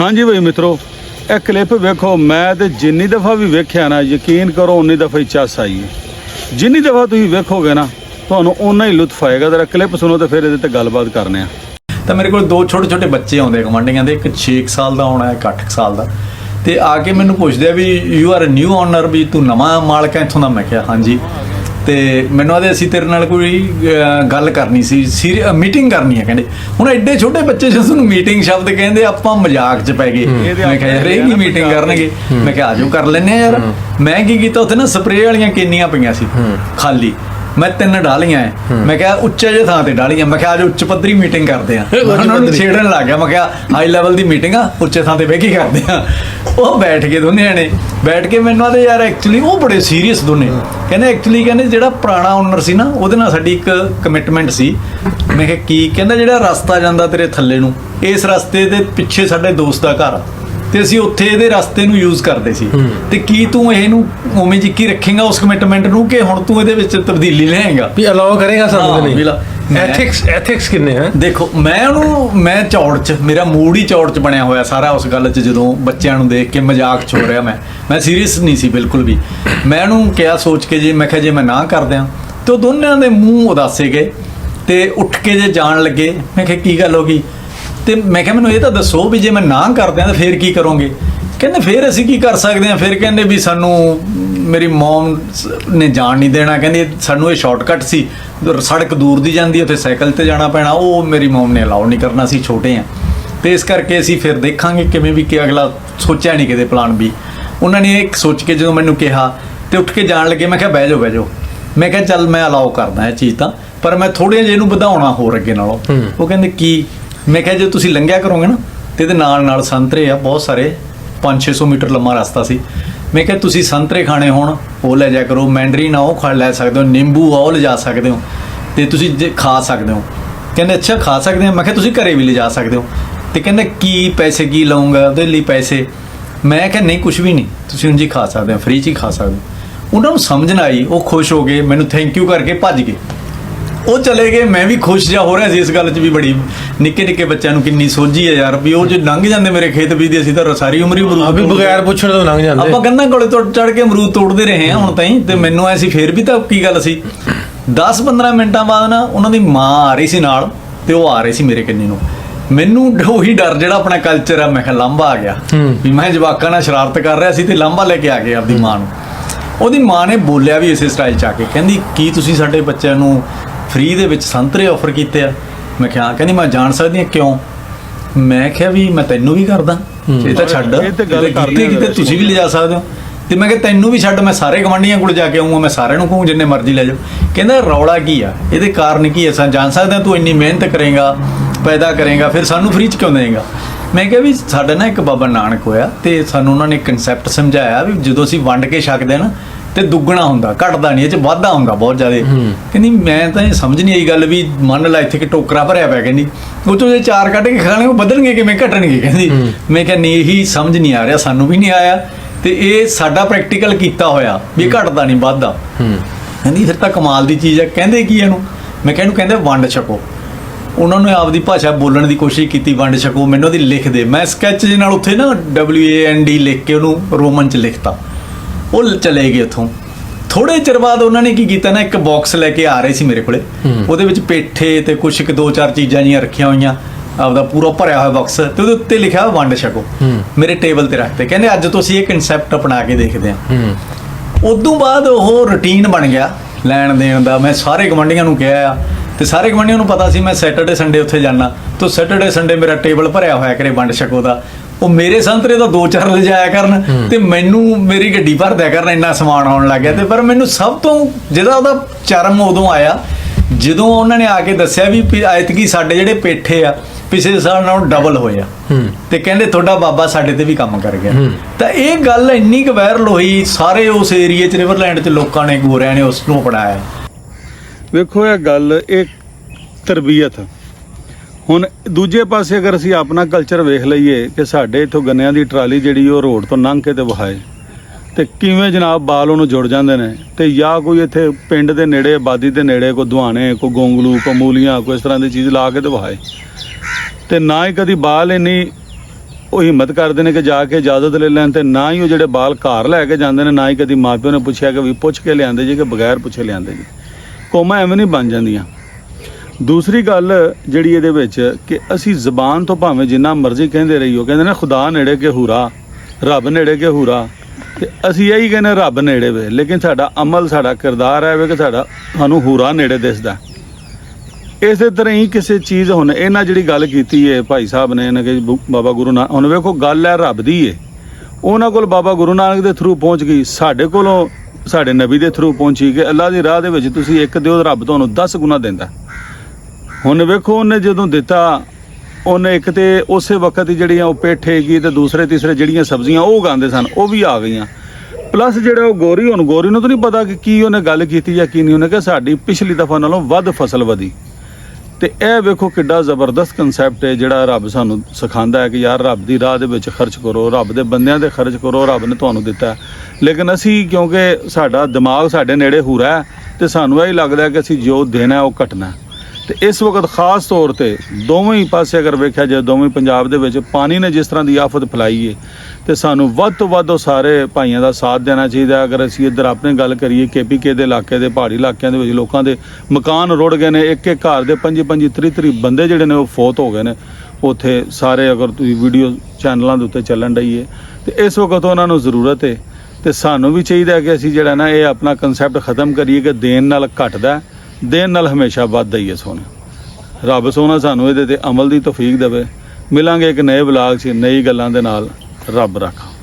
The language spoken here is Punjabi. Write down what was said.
ਹਾਂਜੀ ਬਈ ਮਿੱਤਰੋ, ਇਹ ਕਲਿੱਪ ਵੇਖੋ, ਮੈਂ ਤੇ ਜਿੰਨੀ ਦਫਾ ਵੀ ਵੇਖਿਆ ਨਾ, ਯਕੀਨ ਕਰੋ ਉਨੀ ਦਫਾ ਹੀ ਚੱਸ ਆਈ ਹੈ। ਜਿੰਨੀ ਦਫਾ ਤੁਸੀਂ ਵੇਖੋਗੇ ਨਾ, ਤੁਹਾਨੂੰ ਓਨਾ ਹੀ ਲੁਤਫ ਆਏਗਾ। ਜਰਾ ਕਲਿੱਪ ਸੁਣੋ ਤੇ ਫਿਰ ਇਹਦੇ ਤੇ ਗੱਲਬਾਤ ਕਰਨੇ ਆ। ਤਾਂ ਮੇਰੇ ਕੋਲ ਦੋ ਛੋਟੇ ਛੋਟੇ ਬੱਚੇ ਆਉਂਦੇ ਗਵਾਂਢੀਆਂ ਦੇ, ਇੱਕ 6 ਸਾਲ ਦਾ ਹੋਣਾ ਇੱਕ 8 ਸਾਲ ਦਾ। ਤੇ ਆ ਕੇ ਮੈਨੂੰ ਪੁੱਛਦੇ ਆ ਵੀ you are a new owner ਵੀ ਤੂੰ ਨਵਾਂ ਮਾਲਕ ਹੈ ਇੱਥੋਂ ਦਾ ਮੈਂ ਕਿਹਾ, ਹਾਂਜੀ। ਤੇ ਮੈਨੂੰ ਆਦੇ ਅਸੀਂ ਤੇਰੇ ਨਾਲ ਕੋਈ ਗੱਲ ਕਰਨੀ ਸੀ ਮੀਟਿੰਗ ਕਰਨੀ ਹੈ ਕਹਿੰਦੇ। ਹੁਣ ਐਡੇ ਛੋਟੇ ਬੱਚੇ ਜਦੋਂ ਤੁਹਾਨੂੰ ਮੀਟਿੰਗ ਸ਼ਬਦ ਕਹਿੰਦੇ ਆਪਾਂ ਮਜ਼ਾਕ 'ਚ ਪੈ ਗਏ। ਮੈਂ ਕਿਹਾ ਯਾਰ ਇਹ ਕੀ ਮੀਟਿੰਗ ਕਰਨਗੇ? ਮੈਂ ਕਿਹਾ ਆਜੋ ਕਰ ਲੈਨੇ ਆ ਯਾਰ। ਮੈਂ ਕੀ ਕੀਤਾ ਉੱਥੇ ਨਾ ਸਪਰੇਅ ਵਾਲੀਆਂ ਕਿੰਨੀਆਂ ਪਈਆਂ ਸੀ ਖਾਲੀ। ਮੈਂ ਤਿੰਨ ਡਾਲੀਆਂ ਮੈਂ ਕਿਹਾ ਉੱਚੇ ਜਿਹੇ ਥਾਂ ਤੇ ਡਾਲੀਆਂ। ਮੈਂ ਕਿਹਾ ਅੱਜ ਉੱਚ ਪੱਧਰੀ ਮੀਟਿੰਗ ਕਰਦੇ ਆ ਉਹਨਾਂ ਨੂੰ ਛੇੜਨ ਲੱਗ ਗਿਆ। ਮੈਂ ਕਿਹਾ ਹਾਈ ਲੈਵਲ ਦੀ ਮੀਟਿੰਗ ਆ ਉੱਚੇ ਥਾਂ ਤੇ ਬਹਿ ਕੇ ਕਰਦੇ ਆ ਉਹ ਬੈਠ ਕੇ ਦੋਨੇ ਜਣੇ। ਬੈਠ ਕੇ ਮੈਨੂੰ ਆਦੇ ਯਾਰ ਐਕਚੁਅਲੀ ਉਹ ਬੜੇ ਸੀਰੀਅਸ ਦੋਨੇ। ਕਹਿੰਦੇ ਐਕਚੁਅਲੀ ਕਹਿੰਦੇ ਜਿਹੜਾ ਪੁਰਾਣਾ ਓਨਰ ਸੀ ਨਾ ਉਹਦੇ ਨਾਲ ਸਾਡੀ ਇੱਕ ਕਮਿਟਮੈਂਟ ਸੀ। ਮੈਂ ਕਿਹਾ ਕੀ? ਕਹਿੰਦਾ ਜਿਹੜਾ ਰਸਤਾ ਜਾਂਦਾ ਤੇਰੇ ਥੱਲੇ ਨੂੰ ਇਸ ਰਸਤੇ ਦੇ ਪਿੱਛੇ ਸਾਡੇ ਦੋਸਤ ਦਾ ਘਰ ਤੇ ਅਸੀਂ ਉੱਥੇ ਇਹਦੇ ਰਸਤੇ ਨੂੰ ਯੂਜ਼ ਕਰਦੇ ਸੀ। ਤੇ ਕੀ ਤੂੰ ਇਹਨੂੰ ਉਵੇਂ ਜਿੱਕੀ ਰੱਖੇਗਾ ਉਸ ਕਮਿਟਮੈਂਟ ਨੂੰ ਕਿ ਹੁਣ ਤੂੰ ਇਹਦੇ ਵਿੱਚ ਤਬਦੀਲੀ ਲਿਆਏਗਾ? ਵੀ ਅਲਾਉ ਕਰੇਗਾ ਸਾਨੂੰ ਨਹੀਂ? ਐਥਿਕਸ ਐਥਿਕਸ ਕਿੰਨੇ ਹੈ ਦੇਖੋ ਮੈਂ ਉਹਨੂੰ ਮੈਂ ਚੌੜ ਚ ਮੇਰਾ ਮੂਡ ਹੀ ਚੌੜ ਚ ਬਣਿਆ ਹੋਇਆ ਸਾਰਾ ਉਸ ਗੱਲ ਚ ਜਦੋਂ ਬੱਚਿਆਂ ਨੂੰ ਦੇਖ ਕੇ ਮਜ਼ਾਕ ਹੋ ਰਿਹਾ ਮੈਂ। ਮੈਂ ਸੀਰੀਅਸ ਨਹੀਂ ਸੀ ਬਿਲਕੁਲ ਵੀ। ਮੈਂ ਉਹਨੂੰ ਕਿਹਾ ਸੋਚ ਕੇ ਜੇ ਮੈਂ ਕਿਹਾ ਜੇ ਮੈਂ ਨਾ ਕਰ ਦਿਆਂ ਤੇ ਉਹ ਦੋਨਾਂ ਦੇ ਮੂੰਹ ਉਦਾਸੇ ਗਏ ਤੇ ਉੱਠ ਕੇ ਜੇ ਜਾਣ ਲੱਗੇ ਮੈਂ ਕਿਹਾ ਕੀ ਗੱਲ ਹੋ ਗਈ? ਤੇ ਮੈਂ ਕਿਹਾ ਮੈਨੂੰ ਇਹ ਤਾਂ ਦੱਸੋ ਵੀ ਜੇ ਮੈਂ ਨਾ ਕਰ ਦਿਆਂ ਤਾਂ ਫੇਰ ਕੀ ਕਰੋਗੇ? ਕਹਿੰਦੇ ਫੇਰ ਅਸੀਂ ਕੀ ਕਰ ਸਕਦੇ ਹਾਂ? ਫਿਰ ਕਹਿੰਦੇ ਵੀ ਸਾਨੂੰ ਮੇਰੀ ਮਮ ਨੇ ਜਾਣ ਨਹੀਂ ਦੇਣਾ। ਕਹਿੰਦੀ ਸਾਨੂੰ ਇਹ ਸ਼ਾਰਟਕਟ ਸੀ ਸੜਕ ਦੂਰ ਦੀ ਜਾਂਦੀ ਉੱਥੇ ਸਾਈਕਲ ਤੇ ਜਾਣਾ ਪੈਣਾ ਉਹ ਮੇਰੀ ਮਮ ਨੇ ਅਲਾਉ ਨਹੀਂ ਕਰਨਾ ਸੀ ਛੋਟੇ ਆ ਤੇ ਇਸ ਕਰਕੇ ਅਸੀਂ ਫਿਰ ਦੇਖਾਂਗੇ ਕਿਵੇਂ ਵੀ ਕਿ ਅਗਲਾ ਸੋਚਿਆ ਨਹੀਂ ਕਿਤੇ ਪਲਾਨ ਵੀ ਉਹਨਾਂ ਨੇ ਇੱਕ ਸੋਚ ਕੇ ਜਦੋਂ ਮੈਨੂੰ ਕਿਹਾ ਤੇ ਉੱਠ ਕੇ ਜਾਣ ਲੱਗੇ ਮੈਂ ਕਿਹਾ ਬਹਿ ਜਾਓ ਬਹਿ ਜਾਓ। ਮੈਂ ਕਿਹਾ ਚੱਲ ਮੈਂ ਅਲਾਉ ਕਰਦਾ ਇਹ ਚੀਜ਼ ਤਾਂ ਪਰ ਮੈਂ ਥੋੜੇ ਜਿਹੇ ਇਹਨੂੰ ਵਧਾਉਣਾ ਹੋਰ ਅੱਗੇ ਨਾਲੋਂ। ਉਹ ਕਹਿੰਦੇ ਕੀ? ਮੈਂ ਕਿਹਾ ਜੇ ਤੁਸੀਂ ਲੰਘਿਆ ਕਰੋਗੇ ਨਾ ਤੇ ਇਹਦੇ ਨਾਲ ਨਾਲ ਸੰਤਰੇ ਆ ਬਹੁਤ ਸਾਰੇ 5-600 ਮੀਟਰ ਲੰਮਾ ਰਸਤਾ ਸੀ। ਮੈਂ ਕਿਹਾ, ਤੁਸੀਂ ਸੰਤਰੇ ਖਾਣੇ ਹੋਣ, ਉਹ ਲੈ ਜਾ ਕਰੋ। ਮੈਂਡਰੀਨ ਆ ਉਹ ਖਾ, ਲੈ ਸਕਦੇ ਹੋ। ਨਿੰਬੂ ਆ ਉਹ ਲਿਜਾ ਸਕਦੇ ਹੋ। ਤੇ ਤੁਸੀਂ ਜੇ ਖਾ ਸਕਦੇ ਹੋ। ਕਹਿੰਦੇ, ਅੱਛਾ, ਖਾ ਸਕਦੇ ਆ ਮੈਂ ਕਿਹਾ, ਤੁਸੀਂ ਘਰੇ ਵੀ ਲਿਜਾ ਸਕਦੇ ਹੋ। ਤੇ ਕਹਿੰਦੇ, ਕੀ ਪੈਸੇ, ਕੀ ਲਵਾਂਗਾ ਉਹਦੇ ਲਈ ਪੈਸੇ? ਮੈਂ ਕਿਹਾ, ਨਹੀਂ ਕੁਝ ਵੀ ਨਹੀਂ। ਤੁਸੀਂ ਉਂਝ ਹੀ ਖਾ ਸਕਦੇ ਹੋ। ਫ੍ਰੀ ਚ ਹੀ ਖਾ ਸਕਦੇ ਹੋ। ਉਹਨਾਂ ਨੂੰ ਸਮਝ ਨਾ ਆਈ। ਉਹ ਖੁਸ਼ ਹੋ ਗਏ। ਮੈਨੂੰ ਥੈਂਕ ਯੂ ਕਰਕੇ ਭੱਜ ਗਏ। ਉਹ ਚਲੇ ਗਏ ਮੈਂ ਵੀ ਖੁਸ਼ ਜਾ ਹੋ ਰਿਹਾ ਸੀ ਇਸ ਗੱਲ 'ਚ ਵੀ ਬੜੀ। ਨਿੱਕੇ ਨਿੱਕੇ ਬੱਚਿਆਂ ਨੂੰ ਕਿੰਨੀ ਸੋਝੀ ਹੈ ਯਾਰ ਵੀ ਉਹ ਜੇ ਲੰਘ ਜਾਂਦੇ ਮੇਰੇ ਖੇਤ ਵੀ ਦੀ ਅਸੀਂ ਤਾਂ ਸਾਰੀ ਉਮਰ ਹੀ ਅਮਰੂਦ ਤੋੜਦੇ। ਬਗੈਰ ਪੁੱਛਣ ਤੋਂ ਲੰਘ ਜਾਂਦੇ। ਆਪਾਂ ਕੰਨਾਂ ਕੋਲੇ ਤੋਂ ਚੜ ਕੇ ਅਮਰੂਦ ਤੋੜਦੇ ਰਹੇ ਹਾਂ ਹੁਣ ਤਾਈਂ ਤੇ ਮੈਨੂੰ ਐਸੀ ਫੇਰ ਵੀ ਤਾਂ ਕੀ ਗੱਲ ਸੀ। 10-15 ਮਿੰਟਾਂ ਬਾਅਦ ਨਾ ਉਹਨਾਂ ਦੀ ਮਾਂ ਆ ਰਹੀ ਸੀ ਨਾਲ ਤੇ ਉਹ ਆ ਰਹੇ ਸੀ ਮੇਰੇ ਕੰਨੀ ਨੂੰ। ਮੈਨੂੰ ਉਹੀ ਡਰ ਜਿਹੜਾ ਆਪਣਾ ਕਲਚਰ ਆ ਮੈਂ ਕਿਹਾ ਲਾਂਭਾ ਆ ਗਿਆ। ਵੀ ਮੈਂ ਜਵਾਕਾਂ ਨਾਲ ਸ਼ਰਾਰਤ ਕਰ ਰਿਹਾ ਸੀ ਤੇ ਲਾਂਭਾ ਲੈ ਕੇ ਆ ਗਏ ਆਪਦੀ ਮਾਂ ਨੂੰ। ਉਹਦੀ ਮਾਂ ਨੇ ਬੋਲਿਆ ਵੀ ਇਸੇ ਸਟਾਈਲ ਚ ਆ ਕੇ ਕਹਿੰਦੀ ਕੀ ਤੁਸੀਂ ਸਾਡੇ ਬੱਚਿਆਂ ਨੂੰ ਫ੍ਰੀ ਦੇ ਵਿੱਚ ਸੰਤਰੇ ਆਫਰ ਕੀਤੇ ਆ। ਮੈਂ ਕਿਹਾ। ਕਹਿੰਦੀ ਮੈਂ ਜਾਣ ਸਕਦੀ ਹਾਂ ਕਿਉਂ? ਮੈਂ ਕਿਹਾ ਵੀ ਮੈਂ ਤੈਨੂੰ ਵੀ ਕਰਦਾ। ਇਹ ਤਾਂ ਛੱਡ। ਇਹ ਤੇ ਗੱਲ ਕਿਤੇ- ਕਰਦੇ ਕਿਤੇ। ਤੁਸੀਂ ਵੀ ਲਿਜਾ ਸਕਦੇ ਹੋ। ਤੇ ਮੈਂ ਕਿਹਾ ਤੈਨੂੰ ਵੀ ਛੱਡ ਮੈਂ ਸਾਰੇ ਗਵਾਂਢੀਆਂ ਕੋਲ ਜਾ ਕੇ ਆਉਂਗਾ ਮੈਂ ਸਾਰਿਆਂ ਨੂੰ ਕਹੂੰ ਜਿੰਨੇ ਮਰਜ਼ੀ ਲੈ ਜਾਓ। ਕਹਿੰਦਾ ਰੌਲਾ ਕੀ ਆ? ਇਹਦੇ ਕਾਰਨ ਕੀ ਹੈ ਸਾਂ ਜਾਣ ਸਕਦੇ ਤੂੰ ਇੰਨੀ ਮਿਹਨਤ ਕਰੇਗਾ ਪੈਦਾ ਕਰੇਗਾ ਫਿਰ ਸਾਨੂੰ ਫ੍ਰੀ ਚ ਕਿਉਂ ਦੇਏਗਾ? ਮੈਂ ਕਿਹਾ ਵੀ ਸਾਡਾ ਨਾ ਇੱਕ ਬਾਬਾ ਨਾਨਕ ਹੋਇਆ ਤੇ ਸਾਨੂੰ ਉਹਨਾਂ ਨੇ ਕਨਸੈਪਟ ਸਮਝਾਇਆ ਵੀ ਜਦੋਂ ਅਸੀਂ ਵੰਡ ਕੇ ਛਕਦੇ ਆ ਨਾ ਤੇ ਦੁੱਗਣਾ ਹੁੰਦਾ ਘਟਦਾ ਨਹੀਂ ਇਹ ਚ ਵਾਧਾ ਹੁੰਦਾ ਬਹੁਤ ਜ਼ਿਆਦਾ। ਕਹਿੰਦੀ ਮੈਂ ਤਾਂ ਇਹ ਸਮਝ ਨਹੀਂ ਆਈ ਗੱਲ ਵੀ ਮੰਨ ਲਾ ਇੱਥੇ ਕਿ ਟੋਕਰਾ ਭਰਿਆ ਪਿਆ ਕਹਿੰਦੀ। ਉਹ ਚੋਂ ਜੇ ਚਾਰ ਕੱਢ ਕੇ ਖਾਣੇ ਉਹ ਵਧਣਗੇ ਕਿਵੇਂ ਘਟਣਗੇ ਕਹਿੰਦੀ। ਮੈਂ ਕਿਹਾ ਨਹੀਂ ਇਹੀ ਸਮਝ ਨਹੀਂ ਆ ਰਿਹਾ ਸਾਨੂੰ ਵੀ ਨਹੀਂ ਆਇਆ। ਤੇ ਇਹ ਸਾਡਾ ਪ੍ਰੈਕਟੀਕਲ ਕੀਤਾ ਹੋਇਆ ਵੀ ਘਟਦਾ ਨਹੀਂ ਵੱਧਦਾ ਕਹਿੰਦੀ ਫਿਰ ਤਾਂ ਕਮਾਲ ਦੀ ਚੀਜ਼ ਹੈ ਕਹਿੰਦੇ ਕੀ ਇਹਨੂੰ? ਮੈਂ ਕਿਹਾ ਇਹਨੂੰ ਕਹਿੰਦੇ ਵੰਡ ਛਕੋ। ਉਹਨਾਂ ਨੇ ਆਪਦੀ ਭਾਸ਼ਾ ਬੋਲਣ ਦੀ ਕੋਸ਼ਿਸ਼ ਕੀਤੀ ਵੰਡ ਛਕੋ। ਮੈਨੂੰ ਉਹਦੀ ਲਿਖ ਦੇ। ਮੈਂ ਸਕੈਚ ਦੇ ਨਾਲ ਉੱਥੇ ਨਾ W A N D ਲਿਖ ਕੇ ਉਹਨੂੰ ਰੋਮਨ ਚ ਲਿਖਤਾ। ਉਹ ਚਲੇ ਗਏ ਉੱਥੋਂ। ਥੋੜੇ ਚਿਰ ਬਾਅਦ ਉਹਨਾਂ ਨੇ ਕੀ ਕੀਤਾ ਨਾ ਇੱਕ ਬਾਕਸ ਲੈ ਕੇ ਆ ਰਹੇ ਸੀ ਮੇਰੇ ਕੋਲੇ। ਉਹਦੇ ਵਿੱਚ ਪੇਠੇ ਤੇ ਕੁਛ ਇੱਕ ਦੋ ਚਾਰ ਚੀਜ਼ਾਂ ਜੀਆਂ ਰੱਖੀਆਂ ਹੋਈਆਂ। ਆਪਦਾ ਪੂਰਾ ਭਰਿਆ ਹੋਇਆ ਬਾਕਸ ਤੇ ਉਹਦੇ ਉੱਤੇ ਲਿਖਿਆ ਵੰਡ ਛਕੋ। ਮੇਰੇ ਟੇਬਲ ਤੇ ਰੱਖਤੇ ਕਹਿੰਦੇ ਅੱਜ ਤੋਂ ਅਸੀਂ ਇਹ ਕਨਸੈਪਟ ਅਪਣਾ ਕੇ ਦੇਖਦੇ ਹੂੰ। ਉਦੋਂ ਬਾਅਦ ਉਹ ਰੁਟੀਨ ਬਣ ਗਿਆ ਲੈਣ ਦੇਣ ਦਾ। ਮੈਂ ਸਾਰੇ ਗਵੰਡੀਆਂ ਨੂੰ ਕਿਹਾ ਆ ਤੇ ਸਾਰੇ ਗਵੰਡੀਆਂ ਨੂੰ ਪਤਾ ਸੀ ਮੈਂ ਸੈਟਰਡੇ ਸੰਡੇ ਉੱਥੇ ਜਾਣਾ ਤੋਂ ਸੈਟਰਡੇ ਸੰਡੇ ਮੇਰਾ ਟੇਬਲ ਭਰਿਆ ਹੋਇਆ ਕਰੇ ਵੰਡ ਛਕੋ ਦਾ। ਉਹ ਮੇਰੇ ਸੰਤਰੇ ਤਾਂ ਦੋ ਚਾਰ ਲਿਜਾਇਆ ਕਰਨ ਤੇ ਮੈਨੂੰ ਮੇਰੀ ਗੱਡੀ ਭਰ ਦਿਆ ਕਰਨ ਇੰਨਾ ਸਮਾਨ ਆਉਣ ਲੱਗ ਗਿਆ ਤੇ ਪਰ ਮੈਨੂੰ ਸਭ ਤੋਂ ਜਿਹਦਾ ਉਹਦਾ ਚਰਮ ਉਦੋਂ ਆਇਆ ਜਦੋਂ ਉਹਨਾਂ ਨੇ ਆ ਕੇ ਦੱਸਿਆ ਵੀ ਐਤਕੀ ਸਾਡੇ ਜਿਹੜੇ ਪੇਠੇ ਆ ਪਿਛਲੇ ਸਾਲ ਨਾਲੋਂ ਡਬਲ ਹੋਏ ਆ। ਹੂੰ। ਤੇ ਕਹਿੰਦੇ ਤੁਹਾਡਾ ਬਾਬਾ ਸਾਡੇ ਤੇ ਵੀ ਕੰਮ ਕਰ ਗਿਆ। ਤਾਂ ਇਹ ਗੱਲ ਇੰਨੀ ਕੁ ਵਾਇਰਲ ਹੋਈ ਸਾਰੇ ਉਸ ਏਰੀਏ 'ਚ ਰਿਵਰਲੈਂਡ 'ਚ ਲੋਕਾਂ ਨੇ ਗੋਰਿਆਂ ਨੇ ਉਸ ਨੂੰ ਅਪਣਾਇਆ। ਵੇਖੋ ਇਹ ਗੱਲ ਇਹ ਤਰਬੀਅਤ ਹੁਣ ਦੂਜੇ ਪਾਸੇ ਅਗਰ ਅਸੀਂ ਆਪਣਾ ਕਲਚਰ ਵੇਖ ਲਈਏ ਕਿ ਸਾਡੇ ਇਥੋਂ ਗੰਨਿਆਂ ਦੀ ਟਰਾਲੀ ਜਿਹੜੀ ਉਹ ਰੋਡ ਤੋਂ ਲੰਘ ਕੇ ਤੇ ਵਹਾਏ, ਤੇ ਕਿਵੇਂ ਜਨਾਬ ਬਾਲ ਉਹਨੂੰ ਜੁੜ ਜਾਂਦੇ ਨੇ, ਤੇ ਜਾਂ ਕੋਈ ਇੱਥੇ ਪਿੰਡ ਦੇ ਨੇੜੇ, ਆਬਾਦੀ ਦੇ ਨੇੜੇ ਕੋਈ ਦੁਹਾਣੇ, ਕੋਈ ਗੋਂਗਲੂ ਕੋ ਮੂਲੀਆਂ, ਕੋਈ ਇਸ ਤਰ੍ਹਾਂ ਦੀ ਚੀਜ਼ ਲਾ ਕੇ ਤੇ ਵਹਾਏ, ਤੇ ਨਾ ਹੀ ਕਦੀ ਬਾਲ ਇੰਨੀ ਉਹ ਹਿੰਮਤ ਕਰਦੇ ਨੇ ਕਿ ਜਾ ਕੇ ਇਜਾਜ਼ਤ ਲੈ ਲੈਣ ਤੇ ਨਾ ਹੀ ਉਹ ਜਿਹੜੇ ਬਾਲ ਘਰ ਲੈ ਕੇ ਜਾਂਦੇ ਨੇ, ਨਾ ਹੀ ਕਦੀ ਮਾਪਿਓ ਨੇ ਪੁੱਛਿਆ ਕਿ ਵੀ ਪੁੱਛ ਕੇ ਲਿਆਂਦੇ ਜੀ ਕਿ ਬਗੈਰ ਪੁੱਛੇ ਲਿਆਂਦੇ ਜੀ। ਕੋਮਾ ਐਵੇਂ ਨਹੀਂ ਬਣ ਜਾਂਦੀਆਂ। ਦੂਸਰੀ ਗੱਲ ਜਿਹੜੀ ਇਹਦੇ ਵਿੱਚ ਕਿ ਅਸੀਂ ਜ਼ਬਾਨ ਤੋਂ ਭਾਵੇਂ ਜਿੰਨਾ ਮਰਜ਼ੀ ਕਹਿੰਦੇ ਰਹੀਓ, ਕਹਿੰਦੇ ਨੇ ਖੁਦਾ ਨੇੜੇ ਕੇ ਹੂਰਾ, ਰੱਬ ਨੇੜੇ ਕੇ ਹੂਰਾ, ਤੇ ਅਸੀਂ ਇਹੀ ਕਹਿੰਦੇ ਰੱਬ ਨੇੜੇ ਵੇ, ਲੇਕਿਨ ਸਾਡਾ ਅਮਲ, ਸਾਡਾ ਕਿਰਦਾਰ ਹੈ ਵੇ ਕਿ ਸਾਡਾ ਸਾਨੂੰ ਹੂਰਾ ਨੇੜੇ ਦਿਸਦਾ ਇਸੇ ਤਰ੍ਹਾਂ ਹੀ ਕਿਸੇ ਚੀਜ਼ ਹੁਣ ਇਹਨਾਂ ਜਿਹੜੀ ਗੱਲ ਕੀਤੀ ਹੈ ਭਾਈ ਸਾਹਿਬ ਨੇ, ਇਹਨਾਂ ਕਿ ਬਾਬਾ ਗੁਰੂ ਨਾਨਕ, ਹੁਣ ਵੇਖੋ ਗੱਲ ਹੈ ਰੱਬ ਦੀ ਏ। ਉਹਨਾਂ ਕੋਲ ਬਾਬਾ ਗੁਰੂ ਨਾਨਕ ਦੇ ਥਰੂ ਪਹੁੰਚ ਗਈ, ਸਾਡੇ ਕੋਲੋਂ ਸਾਡੇ ਨਬੀ ਦੇ ਥਰੂ ਪਹੁੰਚੀ ਕਿ ਅੱਲਾ ਦੀ ਰਾਹ ਦੇ ਵਿੱਚ ਤੁਸੀਂ ਇੱਕ ਦਿਓ ਰੱਬ ਤੁਹਾਨੂੰ 10 ਗੁਣਾ ਦਿੰਦਾ ਹੁਣ ਵੇਖੋ ਉਹਨੇ ਜਦੋਂ ਦਿੱਤਾ, ਉਹਨੇ ਇੱਕ ਤੇ ਉਸੇ ਵਕਤ ਹੀ ਜਿਹੜੀਆਂ ਉਹ ਪੇਠੇਗੀ ਤੇ ਦੂਸਰੇ ਤੀਸਰੇ ਜਿਹੜੀਆਂ ਸਬਜ਼ੀਆਂ ਉਹ ਉਗਾਉਂਦੇ ਸਨ, ਉਹ ਵੀ ਆ ਗਈਆਂ। ਪਲੱਸ ਜਿਹੜਾ ਉਹ ਗੋਰੀ, ਹੁਣ ਗੋਰੀ ਨੂੰ ਤਾਂ ਨਹੀਂ ਪਤਾ ਕਿ ਕੀ ਉਹਨੇ ਗੱਲ ਕੀਤੀ ਜਾਂ ਕੀ ਨਹੀਂ, ਉਹਨੇ ਕਿਹਾ ਸਾਡੀ ਪਿਛਲੀ ਦਫਾ ਨਾਲੋਂ ਵੱਧ ਫਸਲ ਵਧੀ। ਤੇ ਇਹ ਵੇਖੋ ਕਿੱਡਾ ਜ਼ਬਰਦਸਤ ਕਨਸੈਪਟ ਹੈ, ਜਿਹੜਾ ਰੱਬ ਸਾਨੂੰ ਸਿਖਾਉਂਦਾ ਹੈ ਕਿ ਯਾਰ ਰੱਬ ਦੀ ਰਾਹ ਦੇ ਵਿੱਚ ਖਰਚ ਕਰੋ, ਰੱਬ ਦੇ ਬੰਦਿਆਂ ਤੇ ਖਰਚ ਕਰੋ, ਰੱਬ ਨੇ ਤੁਹਾਨੂੰ ਦਿੱਤਾ ਲੇਕਿਨ ਅਸੀਂ ਕਿਉਂਕਿ ਸਾਡਾ ਦਿਮਾਗ ਸਾਡੇ ਨੇੜੇ ਹੂਰਾ ਹੈ ਤੇ ਸਾਨੂੰ ਇਹ ਹੀ ਲੱਗਦਾ ਕਿ ਅਸੀਂ ਜੋ ਦੇਣਾ ਉਹ ਘਟਣਾ ਤੇ ਇਸ ਵਕਤ ਖਾਸ ਤੌਰ ਤੇ ਦੋਵੇਂ ਹੀ ਪਾਸੇ ਅਗਰ ਵੇਖਿਆ ਜਾਏ, ਦੋਵੇਂ ਪੰਜਾਬ ਦੇ ਵਿੱਚ ਪਾਣੀ ਨੇ ਜਿਸ ਤਰ੍ਹਾਂ ਦੀ ਆਫਤ ਫੈਲਾਈ ਹੈ ਤੇ ਸਾਨੂੰ ਵੱਧ ਤੋਂ ਵੱਧ ਉਹ ਸਾਰੇ ਭਾਈਆਂ ਦਾ ਸਾਥ ਦੇਣਾ ਚਾਹੀਦਾ ਅਗਰ ਅਸੀਂ ਇੱਧਰ ਆਪਣੇ ਗੱਲ ਕਰੀਏ ਕੇਪੀਕੇ ਦੇ ਇਲਾਕੇ ਦੇ, ਪਹਾੜੀ ਇਲਾਕਿਆਂ ਦੇ ਵਿੱਚ ਲੋਕਾਂ ਦੇ ਮਕਾਨ ਰੁੜ ਗਏ ਨੇ ਇੱਕ ਇੱਕ ਘਰ ਦੇ ਪੰਜੀ ਪੰਜੀ ਤਰੀ ਤਰੀ ਬੰਦੇ ਜਿਹੜੇ ਨੇ ਉਹ ਫੌਤ ਹੋ ਗਏ ਨੇ। ਉੱਥੇ ਸਾਰੇ ਅਗਰ ਤੁਸੀਂ ਵੀਡੀਓ ਚੈਨਲਾਂ ਦੇ ਉੱਤੇ ਚੱਲਣ ਡਈ ਹੈ ਤੇ ਇਸ ਵਕਤ ਉਹਨਾਂ ਨੂੰ ਜ਼ਰੂਰਤ ਹੈ ਤੇ ਸਾਨੂੰ ਵੀ ਚਾਹੀਦਾ ਕਿ ਅਸੀਂ ਜਿਹੜਾ ਨਾ ਇਹ ਆਪਣਾ ਕਨਸੈਪਟ ਖਤਮ ਕਰੀਏ, ਕਿ ਦੇਣ ਨਾਲ ਘਟਦਾ ਦੇਣ ਨਾਲ ਹਮੇਸ਼ਾ ਵੱਧਦਾ ਹੀ ਹੈ ਸੋਨਾ। ਰੱਬ ਸੋਨਾ ਸਾਨੂੰ ਇਹਦੇ ਤੇ ਅਮਲ ਦੀ ਤੌਫੀਕ ਦੇਵੇ। ਮਿਲਾਂਗੇ ਇੱਕ ਨਏ ਬਲਾਗ 'ਚ ਨਈ ਗੱਲਾਂ ਦੇ ਨਾਲ। ਰੱਬ ਰੱਖਾ।